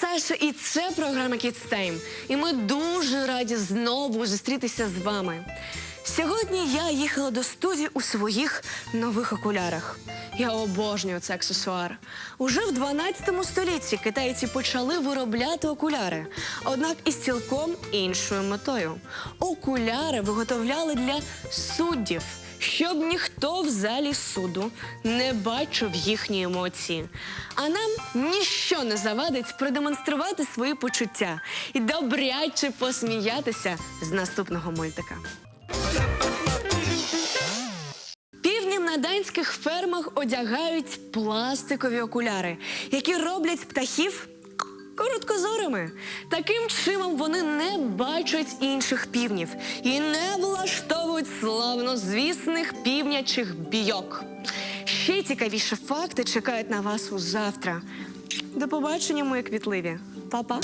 Саша, і це програма Kids Time. І ми дуже раді знову зустрітися з вами. Сьогодні я їхала до студії у своїх нових окулярах. Я обожнюю цей аксесуар. Уже в 12 столітті китайці почали виробляти окуляри, однак із цілком іншою метою. Окуляри виготовляли для суддів, щоб ніхто в залі суду не бачив їхні емоції. А нам ніщо не завадить продемонструвати свої почуття і добряче посміятися з наступного мультика. На данських фермах одягають пластикові окуляри, які роблять птахів короткозорими. Таким чином вони не бачать інших півнів і не влаштовують славнозвісних півнячих бійок. Ще цікавіші факти чекають на вас у завтра. До побачення, мої квітливі. Па-па!